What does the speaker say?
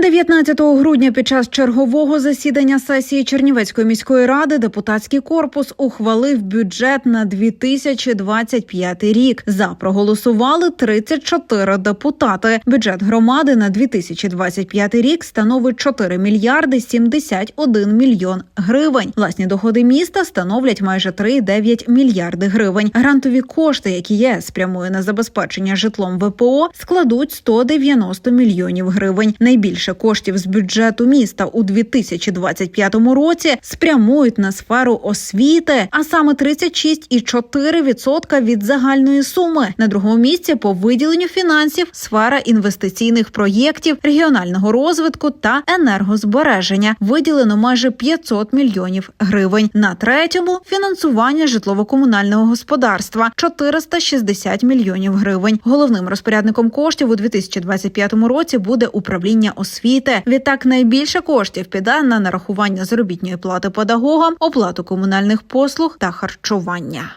19 грудня під час чергового засідання сесії Чернівецької міської ради депутатський корпус ухвалив бюджет на 2025 рік. За проголосували 34 депутати. Бюджет громади на 2025 рік становить 4 мільярди 71 мільйон гривень. Власні доходи міста становлять майже 3,9 мільярди гривень. Грантові кошти, які ЄС спрямує на забезпечення житлом ВПО, складуть 190 мільйонів гривень. Найбільше коштів з бюджету міста у 2025 році спрямують на сферу освіти, а саме 36,4% від загальної суми. На другому місці по виділенню фінансів сфера інвестиційних проєктів, регіонального розвитку та енергозбереження. Виділено майже 500 мільйонів гривень. На третьому фінансування житлово-комунального господарства 460 мільйонів гривень. Головним розпорядником коштів у 2025 році буде управління освіти. Відтак найбільше коштів піде на нарахування заробітної плати педагогам, оплату комунальних послуг та харчування.